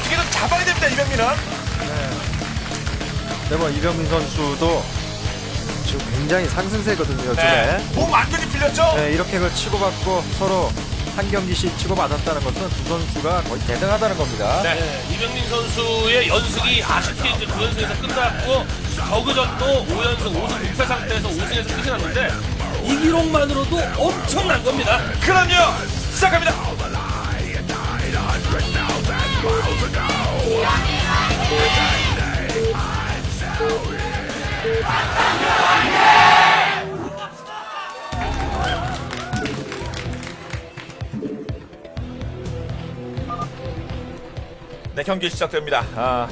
박태민은 네, 뭐 이병민 선수도 지금 굉장히 상승세거든요. 네. 요즘에. 몸 완전히 풀렸죠? 네, 이렇게 그 치고받고 서로 한 경기씩 치고받았다는 것은 두 선수가 거의 대등하다는 겁니다. 네. 네, 이병민 선수의 연승이 아쉽게 이제 9연승에서 끝났고 저그전도 5연승 5승 6패 상태에서 5승에서 끝이 났는데 이 기록만으로도 엄청난 겁니다. 그럼요. 시작합니다. 네, 경기 시작됩니다. 아,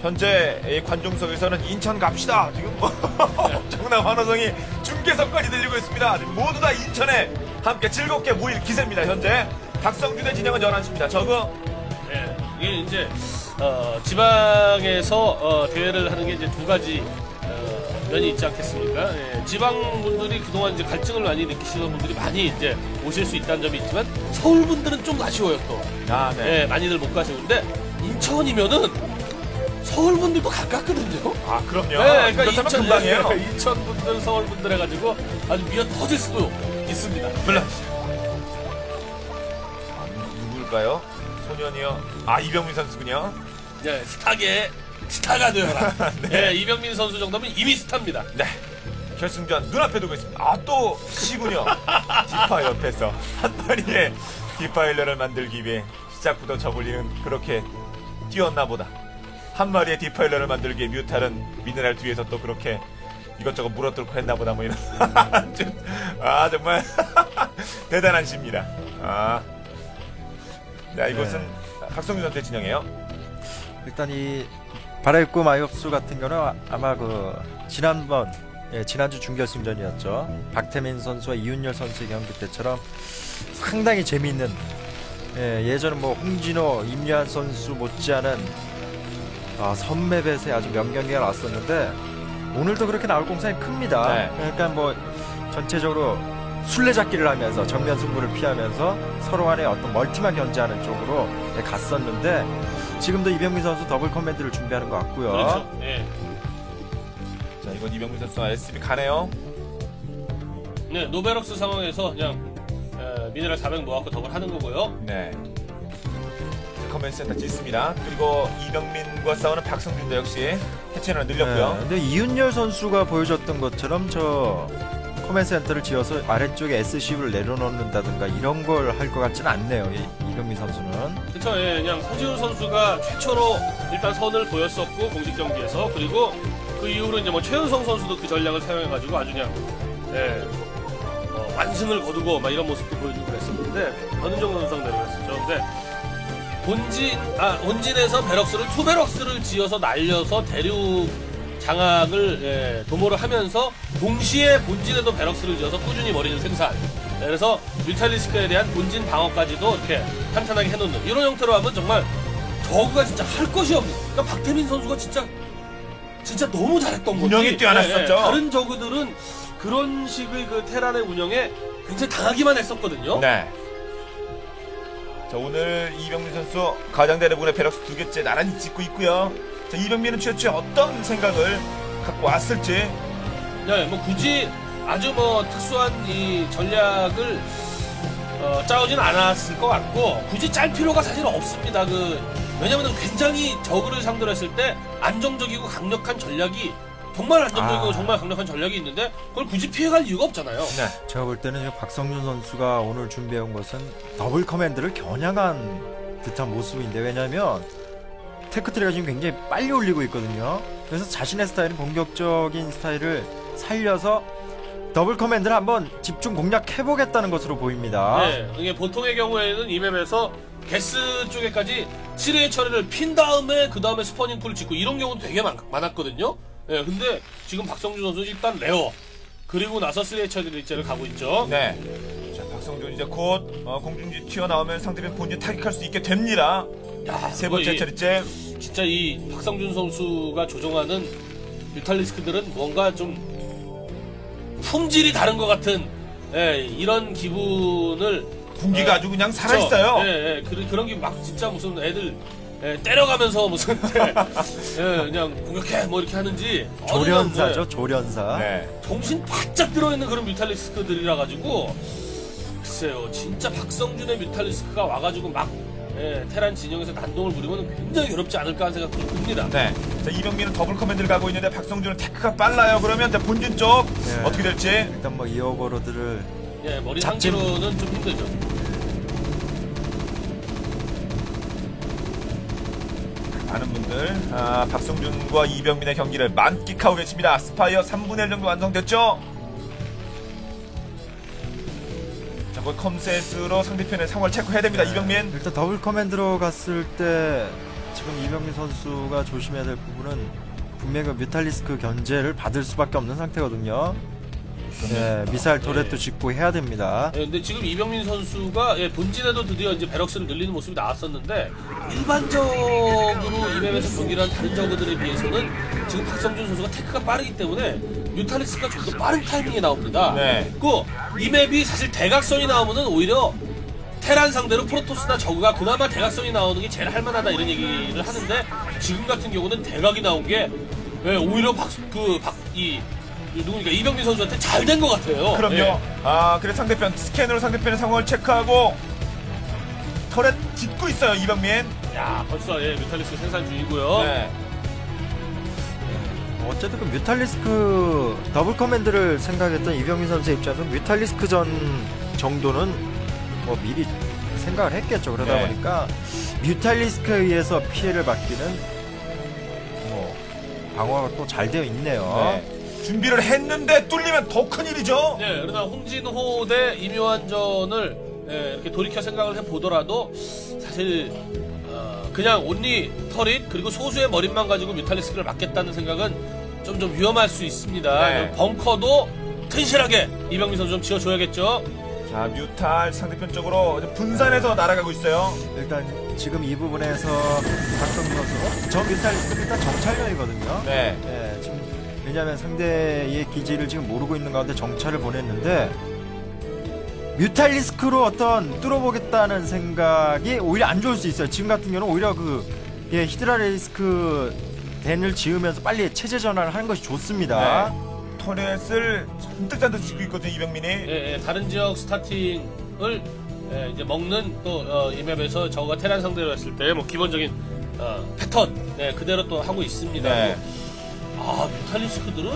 현재 이 관중석에서는 인천 갑시다. 지금 뭐 엄청난 환호성이 중계석까지 들리고 있습니다. 모두 다 인천에 함께 즐겁게 모일 기세입니다. 현재 박성준의 진영은 11시입니다. 저거 네, 이제 어, 지방에서 어, 대회를 하는 게 이제 두 가지 어, 면이 있지 않겠습니까? 예, 지방 분들이 그동안 이제 갈증을 많이 느끼시는 분들이 많이 이제 오실 수 있다는 점이 있지만 서울 분들은 좀 아쉬워요 또. 아, 네. 예, 많이들 못 가시는데 인천이면은 서울 분들도 가깝거든요. 아, 그럼요. 네, 그러니까 인천, 금방이에요. 예, 인천 분들, 서울 분들 해가지고 아주 미어 터질 수도 있습니다. 물론. 아, 누굴까요? 소년이요. 아, 이병민 선수군요. 예, 스타계 스타가 되어라. 네. 예, 이병민 선수 정도면 이미 스타입니다. 네. 결승전 눈앞에 두고 있습니다. 아, 또 시군요. 디파 옆에서 한 마리의 디파일러를 만들기 위해 시작부터 저블리는 그렇게 뛰었나 보다. 한 마리의 디파일러를 만들기 위해 뮤탈은 미네랄 뒤에서 또 그렇게 이것저것 물어뜯고 했나 보다 뭐 이런. 좀, 아, 정말 대단한 시입니다. 아. 자, 이곳은 박성준 선수의 진영이에요. 일단 이 바랄구 마이옵스 같은 경우는 아- 아마 그 지난번 예, 지난주 준결승전이었죠. 박태민 선수와 이윤열 선수의 경기 때처럼 상당히 재미있는 예, 전에뭐 홍진호, 임유한 선수 못지않은 아, 선맵에서의 아주 명경기가 나왔었는데 오늘도 그렇게 나올 공산이 큽니다. 네. 그러니까 뭐 전체적으로 술래잡기를 하면서 정면 승부를 피하면서 서로 간에 어떤 멀티만 견제하는 쪽으로 예, 갔었는데 지금도 이병민 선수 더블 커맨드를 준비하는 것 같고요. 그렇죠. 예. 자, 이건 이병민 선수와 SB 가네요. 네, 노베럭스 상황에서 그냥 에, 미네랄 400 모아갖고 더블 하는 거고요. 네. 커맨드 센터 짓습니다. 그리고 이병민과 싸우는 박성준도 역시 해체를 늘렸고요. 네, 근데 이윤열 선수가 보여줬던 것처럼 저 커맨 센터를 지어서 아래쪽에 SCV를 내려놓는다든가 이런 걸 할 것 같지는 않네요. 이, 이병민 선수는. 그렇죠. 예, 그냥 허지훈 선수가 최초로 일단 선을 보였었고 공식 경기에서 그리고 그 이후로 이제 뭐 최은성 선수도 그 전략을 사용해가지고 아주 그냥 예, 어, 완승을 거두고 막 이런 모습도 보여주고 그랬었는데 변은정 선수대로 그랬었죠. 근데 본진 아 본진에서 베럭스를 투 베럭스를 지어서 날려서 대륙 장악을 예, 도모를 하면서 동시에 본진에도 베럭스를 지어서 꾸준히 머리를 생산. 예, 그래서 뮤탈리스크에 대한 본진 방어까지도 이렇게 탄탄하게 해놓는 이런 형태로 하면 정말 저그가 진짜 할 것이 없는. 그러니까 박태민 선수가 진짜 진짜 너무 잘했던 거지. 운영이 뛰어났었죠. 예, 예. 다른 저그들은 그런 식의 그 테란의 운영에 굉장히 당하기만 했었거든요. 네. 자, 오늘 이병민 선수 가장대대분의 베럭스 두 개째 나란히 짓고 있고요. 자, 이병민은 최초에 어떤 생각을 갖고 왔을지. 네, 뭐 굳이 아주 뭐 특수한 이 전략을 어, 짜오진 않았을 것 같고 굳이 짤 필요가 사실 없습니다. 그 왜냐면은 굉장히 저그를 상대로 했을 때 안정적이고 강력한 전략이 정말 안정적이고 아. 정말 강력한 전략이 있는데 그걸 굳이 피해갈 이유가 없잖아요. 네. 제가 볼 때는 저 박성준 선수가 오늘 준비해온 것은 더블 커맨드를 겨냥한 듯한 모습인데 왜냐면 테크트리가 지금 굉장히 빨리 올리고 있거든요. 그래서 자신의 스타일은 공격적인 스타일을 살려서 더블 커맨드를 한번 집중 공략해보겠다는 것으로 보입니다. 네, 이게 보통의 경우에는 이 맵에서 게스 쪽에까지 7회 처리를 핀 다음에 그 다음에 스퍼닝 풀을 짓고 이런 경우도 되게 많, 많았거든요. 예, 근데 지금 박성준 선수 일단 레어 그리고 나서 3회 처리를 이제를 가고 있죠. 네. 자, 박성준 이제 곧 어, 공중지 튀어나오면 상대편 본진 타격할 수 있게 됩니다. 야, 세 그거 번째 이- 차례째. 진짜 이 박성준 선수가 조종하는 뮤탈리스크들은 뭔가 좀 품질이 다른 것 같은 예, 이런 기분을 군기가 어, 아주 그냥 살아있어요. 예, 예, 그, 그런 게 막 진짜 무슨 애들 예, 때려가면서 무슨 예, 그냥 공격해 뭐 이렇게 하는지 조련사죠, 뭐, 조련사. 네. 정신 바짝 들어있는 그런 뮤탈리스크들이라 가지고 글쎄요 진짜 박성준의 뮤탈리스크가 와가지고 막 예, 테란 진영에서 난동을 부리면 굉장히 괴롭지 않을까 하는 생각도 듭니다. 네. 자, 이병민은 더블 커맨드를 가고 있는데 박성준은 테크가 빨라요. 그러면 자, 본진 쪽 네. 어떻게 될지. 일단 뭐 이어거로들을 예, 머리 잡지- 상태로는 좀 힘들죠. 많은 분들 아, 박성준과 이병민의 경기를 만끽하고 계십니다. 스파이어 3분의 1 정도 완성됐죠? 뭐 컴셋으로 상대편의 상황을 체크해야 됩니다. 이병민. 일단 더블 커맨드로 갔을 때 지금 이병민 선수가 조심해야 될 부분은 분명히 그 뮤탈리스크 견제를 받을 수밖에 없는 상태거든요. 네, 미사일 터렛도 짓고 해야 됩니다. 예, 근데 지금 이병민 선수가 예, 본진에도 드디어 이제 베럭스를 늘리는 모습이 나왔었는데 일반적으로 이 맵에서 경기를 한 다른 저그들에 비해서는 지금 박성준 선수가 테크가 빠르기 때문에 뮤탈리스크가 좀 더 빠른 타이밍에 나옵니다. 네. 그이 맵이 사실 대각선이 나오면은 오히려 테란 상대로 프로토스나 저그가 그나마 대각선이 나오는 게 제일 할만하다 이런 얘기를 하는데 지금 같은 경우는 대각이 나온 게 예, 오히려 박그박이 누구니까 이병민 선수한테 잘 된 것 같아요. 그럼요. 예. 아, 그래 상대편 스캔으로 상대편의 상황을 체크하고 터렛 짓고 있어요. 이병민. 야 벌써 예 뮤탈리스크 생산 중이고요. 네. 어쨌든 그 뮤탈리스크 더블 커맨드를 생각했던 이병민 선수의 입장에서 뮤탈리스크 전 정도는 뭐 미리 생각을 했겠죠. 그러다 네. 보니까 뮤탈리스크에 의해서 피해를 받기는 뭐 방어가 또 잘 되어 있네요. 네. 준비를 했는데 뚫리면 더 큰 일이죠. 네, 그러나 홍진호 대 임요한전을 예, 이렇게 돌이켜 생각을 해보더라도 사실 어, 그냥 온리 터릿 그리고 소수의 머릿만 가지고 뮤탈리스크를 막겠다는 생각은 좀 좀 위험할 수 있습니다. 네. 벙커도 튼실하게 이병민 선수 좀 지어줘야겠죠. 자, 뮤탈 상대편 쪽으로 분산해서 날아가고 있어요. 일단 지금 이 부분에서 박성민 선수 어? 저 뮤탈리스크 일단 정찰력이거든요. 네. 네, 지금 왜냐하면 상대의 기지를 지금 모르고 있는 가운데 정찰을 보냈는데 뮤탈리스크로 어떤 뚫어보겠다는 생각이 오히려 안 좋을 수 있어요. 지금 같은 경우는 오히려 그 예, 히드라리스크 댄을 지으면서 빨리 체제 전환을 하는 것이 좋습니다. 터렛을 잔뜩 잔뜩 짓고 있거든요, 이병민이. 예, 예, 다른 지역 스타팅을 예, 이제 먹는 또 어, 이 맵에서 저가 테란 상대로 했을 때 뭐 기본적인 어, 패턴 예, 그대로 또 하고 있습니다. 네. 아 뮤탈리스크들은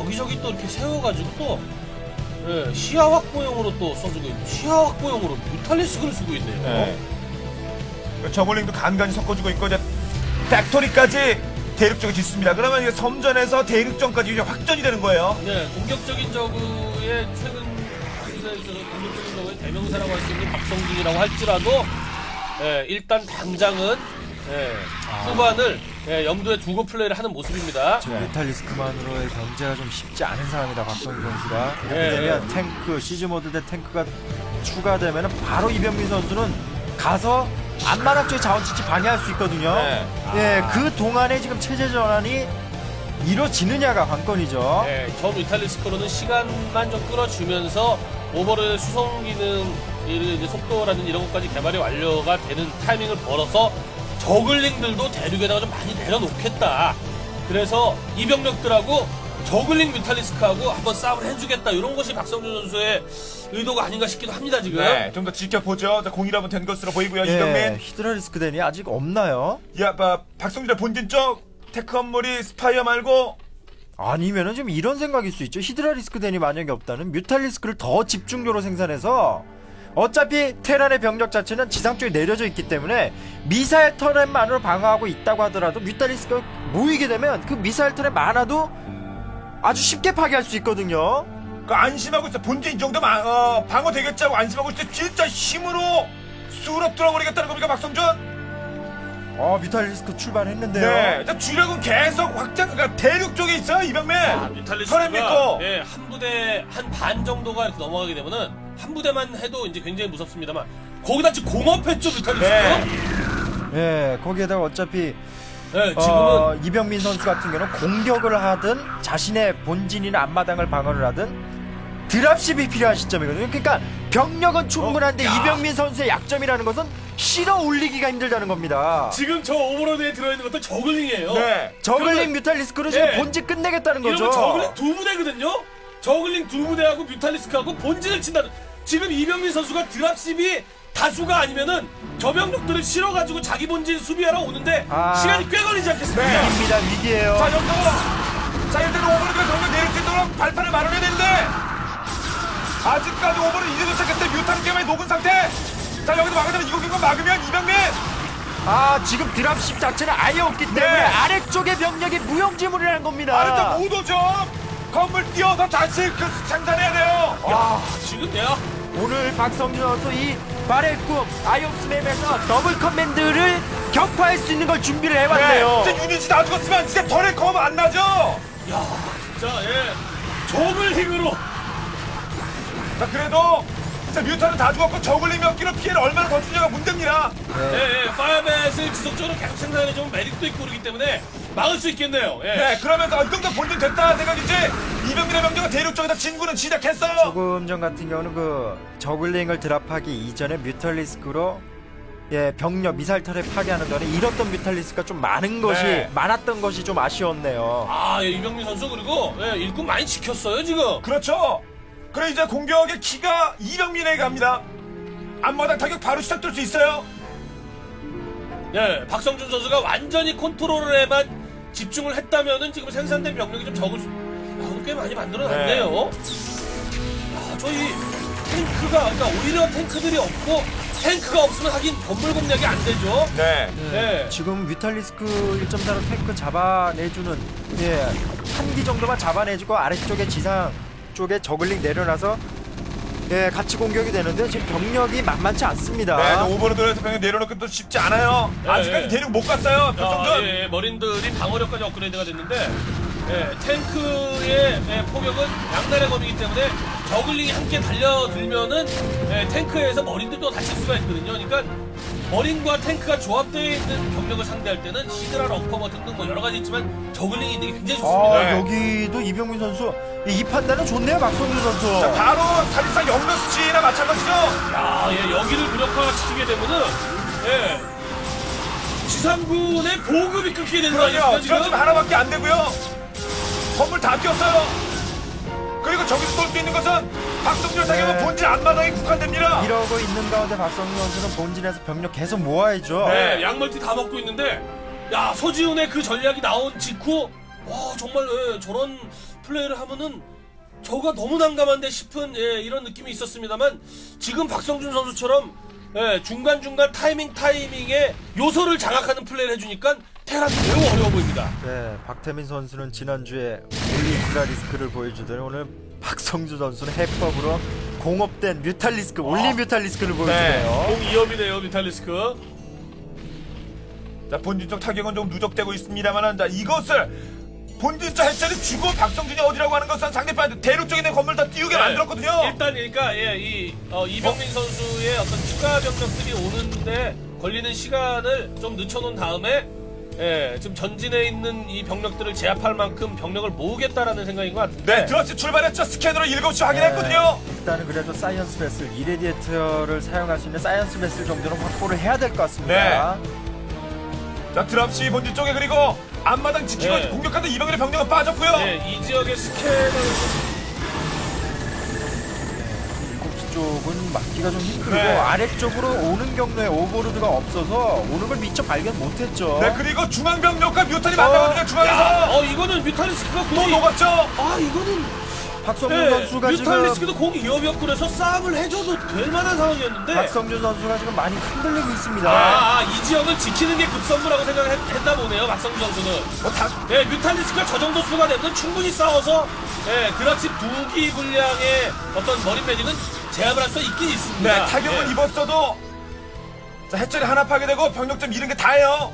여기저기 또 이렇게 세워가지고 또 예, 시야 확보용으로 또 써주고 있고 시야 확보용으로 뮤탈리스크를 쓰고 있네요. 네. 그 저글링도 간간히 섞어주고 있고 이제 팩토리까지 대륙 쪽에 짓습니다. 그러면 이게 섬전에서 대륙전까지 이제 확전이 되는 거예요. 네, 공격적인 저그의 최근 있어서 공격적인 저그의 대명사라고 할 수 있는 박성준이라고 할지라도 예, 일단 당장은 예, 후반을 예, 염두에 두고 플레이를 하는 모습입니다. 네. 뮤탈리스크만으로의 경제가 좀 쉽지 않은 상황이다 박성민 선수가 이렇게 네. 되면 탱크 시즈 모드 대 탱크가 추가되면 바로 이병민 선수는 가서 안마랑 쪽에 자원치치 방해할 수 있거든요. 네. 예, 그 동안에 지금 체제 전환이 이루어지느냐가 관건이죠. 예, 저 뮤탈리스크로는 시간만 좀 끌어주면서 오버를 수송 기능 속도라든지 이런 것까지 개발이 완료가 되는 타이밍을 벌어서 저글링들도 대륙에다가 좀 많이 내려놓겠다. 그래서 이 병력들하고 저글링 뮤탈리스크하고 한번 싸움을 해주겠다. 이런 것이 박성준 선수의 의도가 아닌가 싶기도 합니다, 지금. 네, 좀 더 지켜보죠. 자, 공이라면 된 것으로 보이고요. 예, 이병민. 히드라 리스크 덴이 아직 없나요? 야, 봐, 박성준의 본진 쪽 테크 건물이 스파이어 말고 아니면은 좀 이런 생각일 수 있죠. 히드라 리스크 덴이 만약에 없다면 뮤탈 리스크를 더 집중적으로 생산해서 어차피 테란의 병력 자체는 지상 쪽에 내려져 있기 때문에 미사일 터렛만으로 방어하고 있다고 하더라도 뮤탈리스크가 모이게 되면 그 미사일 터렛 많아도 아주 쉽게 파괴할 수 있거든요. 그 안심하고 있어. 본진 이 정도면 아- 어, 방어 되겠지 하고 안심하고 때 진짜 힘으로 수럽 들어버리겠다는 겁니까, 박성준? 어 뮤탈리스크 출발했는데요. 네. 자, 주력은 계속 확장, 그러니까 대륙 쪽에 있어요, 이병민. 아, 뮤탈리스크가 믿고. 예, 한 부대 한 반 정도가 이렇게 넘어가게 되면은 한 부대만 해도 이제 굉장히 무섭습니다만 거기다 지금 공업했죠 뮤탈리스크. 네. 예, 거기에다가 어차피 네, 지금은 어, 이병민 선수 같은 경우는 공격을 하든 자신의 본진이나 앞마당을 방어를 하든 드랍십이 필요한 시점이거든요. 그러니까 병력은 충분한데 어, 야. 이병민 선수의 약점이라는 것은 실어 올리기가 힘들다는 겁니다. 지금 저 오버로드에 들어있는 것도 저글링이에요. 네. 저글링 뮤탈리스크로 지금 네. 본질 끝내겠다는 거죠. 저글링 두 부대거든요. 저글링 두 부대하고 뮤탈리스크하고 본진을 친다는. 지금 이병민 선수가 드랍십이 다수가 아니면은 저 병력들을 실어가지고 자기 본진 수비하러 오는데 아. 시간이 꽤 걸리지 않겠습니까? 네. 위기입니다, 위기예요. 자, 여기서 자, 일단 오버로드가 정면 내릴 수 있도록 발판을 마련해야 되는데 아직까지 오버를 이제 도착했을 때 뮤탄 게임에 녹은 상태. 자, 여기서 막으면 이국경과 막으면 이병민. 아, 지금 드랍십 자체는 아예 없기 때문에 네. 아래쪽의 병력이 무용지물이라는 겁니다. 아래쪽 모두 좀 건물 띄어서 다시 그 생산해야 돼요. 야, 지금 내가 오늘 박성준 선수 이 말의 꿈 아이옵스 맵에서 더블 커맨드를 격파할 수 있는 걸 준비를 해왔네요. 네. 이제 유닛이 다 죽었으면 이제 덜의 검 안 나죠. 야, 진짜 예. 저글링으로 자, 그래도 자, 뮤탄은 다 죽었고 저글링 몇 기로 피해를 얼마나 더 주냐가 문제입니다. 예, 예, 파이어벳을 지속적으로 계속 생산해주면 메리트도 있고 그러기 때문에 막을 수 있겠네요. 예. 네, 그러면서 이 정도 본진 됐다 생각이지. 이병민의 병력은 대륙 쪽에다 진군은 시작했어요. 조금 전 같은 경우는 그 저글링을 드랍하기 이전에 뮤탈리스크로 예 병력 미사일 터렛 파괴하는 동안에 잃었던 뮤탈리스크가 좀 많은 것이 네. 많았던 것이 좀 아쉬웠네요. 아, 예, 이병민 선수 그리고 예, 일꾼 많이 지켰어요 지금. 그렇죠. 그래 이제 공격의 키가 이병민에게 갑니다. 앞마당 타격 바로 시작될 수 있어요. 예, 박성준 선수가 완전히 컨트롤에만 집중을 했다면은 지금 생산된 병력이 좀 적을 수. 야, 꽤 많이 만들어놨네요. 야, 저희 탱크가 그러니까 오히려 탱크들이 없고 탱크가 없으면 하긴 건물 공략이 안 되죠. 네. 예. 지금 뮤탈리스크 1.4로 탱크 잡아내주는 예 한기 정도만 잡아내주고 아래쪽에 지상 쪽에 저글링 내려놔서 예 같이 공격이 되는데 지금 병력이 만만치 않습니다. 네, 오버로드에서 병력 내려놓기 또 쉽지 않아요. 네, 아직까지 네. 대륙 못 갔어요. 아. 예, 예, 머린들이 방어력까지 업그레이드가 됐는데 예, 탱크의 예, 포격은 양날의 검이기 때문에 저글링이 함께 달려들면은 예, 탱크에서 머린들도 다칠 수가 있거든요. 그러니까 머린과 탱크가 조합되어 있는 병력을 상대할 때는 시드라 럭커 뭐 등등 뭐 여러 가지 있지만 저글링이 있는 게 굉장히 좋습니다. 아, 네. 여기도 이병민 선수 이 판단은 좋네요, 박성준 선수. 자, 바로 사실상 영러스치나 마찬가지죠. 야, 예, 여기를 무력화시키게 되면은 예, 지상군의 보급이 끊기게 되는 거 그럼요. 아닙니까 지금? 지금 하나밖에 안 되고요. 건물 다 뛰었어요. 그리고 저기서 쏠수 있는 것은 박성준 사격은 네. 본질 앞마당에 국한됩니다. 이러고 있는 가운데 박성준 선수는 본진에서 병력 계속 모아야죠. 네, 양멀티 다 먹고 있는데, 야, 서지훈의 그 전략이 나온 직후, 와, 정말, 예, 저런 플레이를 하면은, 저가 너무 난감한데 싶은, 예, 이런 느낌이 있었습니다만, 지금 박성준 선수처럼, 예, 중간중간 타이밍 타이밍에 요소를 장악하는 플레이를 해주니까, 테란이 매우 어려워 보입니다. 네, 박태민 선수는 지난주에 올리브라 리스크를 보여주더니 오늘 박성준 선수는 해법으로 공업된 뮤탈리스크, 올리 뮤탈리스크를 보여주네요. 공 2업이네요, 비탈리스크. 자, 본진 쪽 타격은 좀 누적되고 있습니다만, 자, 이것을 본진적 해처리 주고 박성준이 어디라고 하는 것은 상대편 대륙 쪽에 있는 건물 다 띄우게 네. 만들었거든요. 일단 그러니까 예, 이 어, 이병민 선수의 어떤 추가 병력들이 오는데 걸리는 시간을 좀 늦춰놓은 다음에 예, 지금 전진해 있는 이 병력들을 제압할 만큼 병력을 모으겠다라는 생각인 것 같은데. 네, 드러치 출발했죠. 스캔으로 7시 확인했거든요. 네, 일단은 그래도 사이언스 베슬, 이레디에이터를 사용할 수 있는 사이언스 베슬 정도는 확보를 해야 될 것 같습니다. 자, 드랍시 본진 쪽에 그리고 앞마당 지키고 네. 공격하던 이병렬의 병력은 빠졌고요. 예, 이 지역의 스캔을 일곱 쪽은 막기가 좀 힘들고 네. 아래쪽으로 오는 경로에 오버로드가 없어서 오는 걸 미처 발견 못했죠. 네, 그리고 중앙 병력과 뮤탄이 만나거든요, 야, 중앙에서. 어 이거는 뮤탈리스크가 또 녹았죠. 아 이거는 박성준 예, 선수가 지금 뮤탈리스크도 공 2업이었고 그래서 싸움을 해줘도 될 만한 상황이었는데 박성준 선수가 지금 많이 흔들리고 있습니다. 아, 아, 이 지역을 지키는 게 급선무라고 생각했나 보네요 박성준 선수는 뭐 다, 네, 뮤탈리스크가 저 정도 수가 되면 충분히 싸워서 네, 그렇지 두기 분량의 어떤 머리 매직은 제압을 할 수 있긴 있습니다. 네, 타격은 네. 입었어도 자, 해철이 하나 파괴되고 병력 좀 잃은 게 다예요.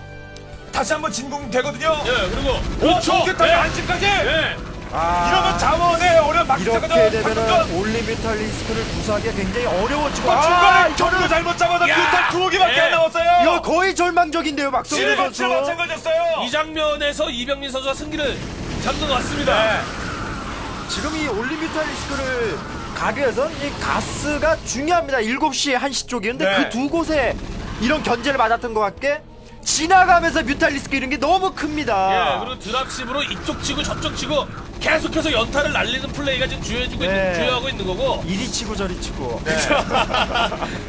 다시 한번 진공 되거든요. 네, 그리고 그렇죠. 타격 네, 안심까지. 네. 아, 이러면 자원에 어려운 이렇게. 되면은 올리 뮤탈리스크를 구사하기가 굉장히 어려워지고 어, 아, 중간에 전부 잘못 잡아서 야. 뮤탄 두 개밖에 네. 안 나왔어요. 이거 거의 절망적인데요, 박성준 지금 선수. 마찬가지였어요. 이 장면에서 이병민 선수가 승기를 잡는 것 같습니다. 네. 지금 이 올리 뮤탈리스크를 가기 위해선 이 가스가 중요합니다. 7시, 1시 쪽이. 근데 네. 그 두 곳에 이런 견제를 맞았던 것 같게 지나가면서 뮤탈 리스크 이런 게 너무 큽니다. 예, 그리고 드랍십으로 이쪽 치고 저쪽 치고 계속해서 연타를 날리는 플레이가 지금 주요해지고 네. 있는, 주요하고 있는 거고. 이리 치고 저리 치고. 네.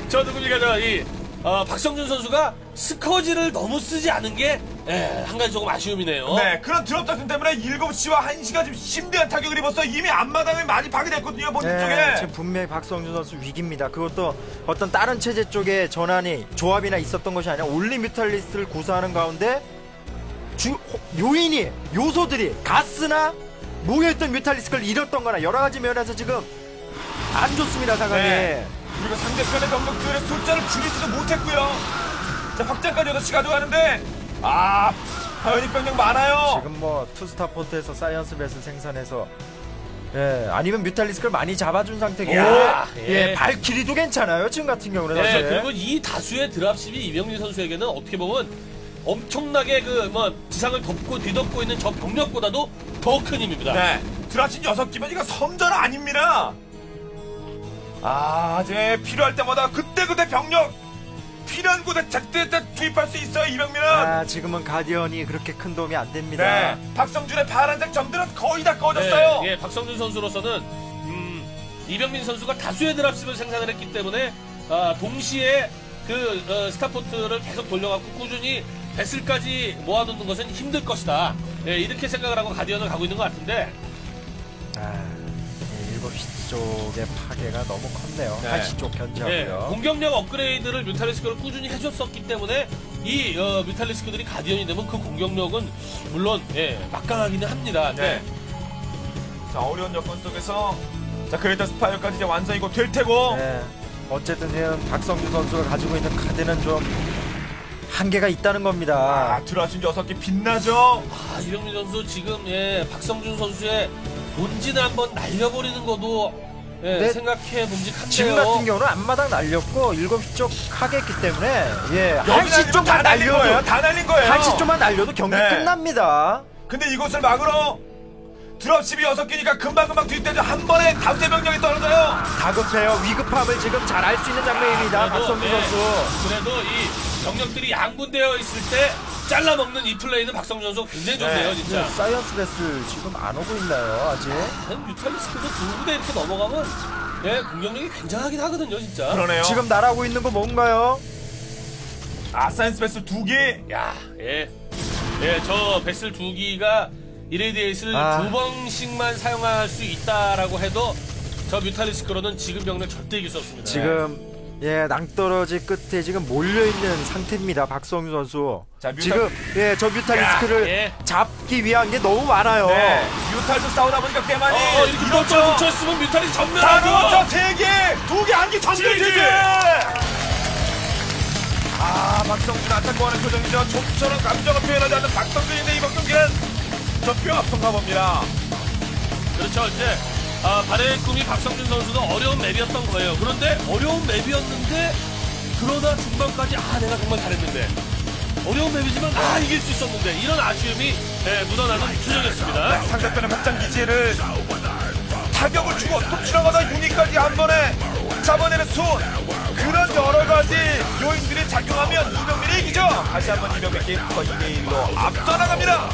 저 누굽니까 저이 어, 박성준 선수가 스커지를 너무 쓰지 않은 게 예, 한 가지 조금 아쉬움이네요. 네, 그런 드롭 작전 때문에 7시와 1시가 지금 심대한 타격을 입었어요. 이미 앞마당을 많이 파괴됐거든요, 본진 네, 쪽에. 지금 분명히 박성준 선수 위기입니다. 그것도 어떤 다른 체제 쪽에 전환이 조합이나 있었던 것이 아니라 올리 뮤탈리스트를 구사하는 가운데 주 호- 요인이 요소들이 가스나 모여있던 뮤탈리스크를 잃었던 거나 여러 가지 면에서 지금 안 좋습니다 상황이 네. 그리고 상대편의 병력들의 숫자를 줄이지도 못했고요. 자, 확장까지 8시 가져가는데, 아, 하연이 병력 많아요. 지금 뭐 투스타 포트에서 사이언스 벳을 생산해서 예 아니면 뮤탈리스크를 많이 잡아준 상태고 야, 예 예. 발키리도 괜찮아요 지금 같은 경우는 네, 사실 그리고 이 다수의 드랍십이 이병민 선수에게는 어떻게 보면 엄청나게 그 뭐 지상을 덮고 뒤덮고 있는 저 병력보다도 더 큰 힘입니다. 네, 드라친 6기면 이거 섬전 아닙니다. 아, 이제 필요할 때마다 그때그때 병력, 필요한 곳에 작대때 투입할 수 있어요, 이병민은. 아 지금은 가디언이 그렇게 큰 도움이 안 됩니다 네, 박성준의 파란색 점들은 거의 다 꺼졌어요. 네, 예, 박성준 선수로서는 음, 이병민 선수가 다수의 드랍십을 생산을 했기 때문에 아, 동시에 그 어, 스타포트를 계속 돌려갖고 꾸준히 배슬까지 모아놓는 것은 힘들 것이다. 예, 이렇게 생각을 하고 가디언을 가고 있는 것 같은데 아, 예, 7시 쪽의 파괴가 너무 컸네요. 네. 8시 쪽 예, 견제하고요. 공격력 업그레이드를 뮤탈리스크를 꾸준히 해줬었기 때문에 이 어, 뮤탈리스크들이 가디언이 되면 그 공격력은 물론 예, 막강하기는 합니다. 네. 자, 어려운 여건 속에서 자, 그래도 스파이어까지 이제 완성이 곧될 테고. 네. 어쨌든 지금 박성주 선수가 가지고 있는 카드는 좀 한계가 있다는 겁니다. 아, 드라친 6개 빛나죠? 아, 이병민 선수 지금 예, 박성준 선수의 본진을 한번 날려버리는 것도 예, 네. 생각해 봄직한데요. 지금 같은 경우는 앞마당 날렸고 7시 쪽 하겠기 때문에 예, 여기 1시 날리면 다 쪽만 날린 거예요. 날려도 다 날린 거예요. 1시 쪽만 날려도 경기 네. 끝납니다. 근데 이곳을 막으러 드랍십이 6개니까 금방금방 뒷대죠. 한 번에 다수의 병력이 떨어져요. 다급해요. 위급함을 지금 잘 알 수 있는 장면입니다. 박성주 예, 선수. 그래도 이 병력들이 양분되어 있을 때 잘라먹는 이 플레이는 박성준 선수가 굉장히 좋네요, 네. 진짜. 네, 사이언스 베슬 지금 안 오고 있나요, 아직? 뮤탈리스크도 두 부대 이렇게 넘어가면 예, 공격력이 굉장하긴 하거든요, 진짜. 그러네요. 지금 날아오고 있는 거 뭔가요? 아, 사이언스 베스 2개. 야, 예. 예, 저 베슬 두 기가 이레디에이스를 아. 두 번씩만 사용할 수 있다라고 해도 저 뮤탈리스크로는 지금 병력 절대 이길 수 없습니다. 지금 예 낭떠러지 끝에 지금 몰려 있는 상태입니다. 박성주 선수. 자, 뮤탈- 지금 예 저 뮤탈리스크를 야, 예. 잡기 위한 게 너무 많아요. 네. 뮤탈도 싸우다 보니까 꽤 많이 어, 이렇게. 뭉쳐 뭉쳤으면 뮤탈이 다 전멸하죠. 넣었죠. 세 개, 두 개, 한 개, 전멸 세세 개. 개. 아, 박성준 안타까워하는 표정이죠. 좀처럼 감정을 표현하지 않는 박성준인데 이번 경기는 저뼈 아픈가 봅니다. 그렇죠. 이제 아, 발의 꿈이 박성준 선수도 어려운 맵이었던 거예요. 그런데 어려운 맵이었는데 그러다 중반까지 아 내가 정말 잘했는데 어려운 맵이지만 아 이길 수 있었는데 이런 아쉬움이 예, 묻어나는 투정이었습니다. 네, 상대편의 확장 기지를 타격을 주고 또 지나가다 유니까지 한 번에 잡아내는 손 그런 여러 가지 요인들이 작용하면 이병민이 이기죠. 다시 한 번 이병민 게임부터 2대1로 앞서 나갑니다.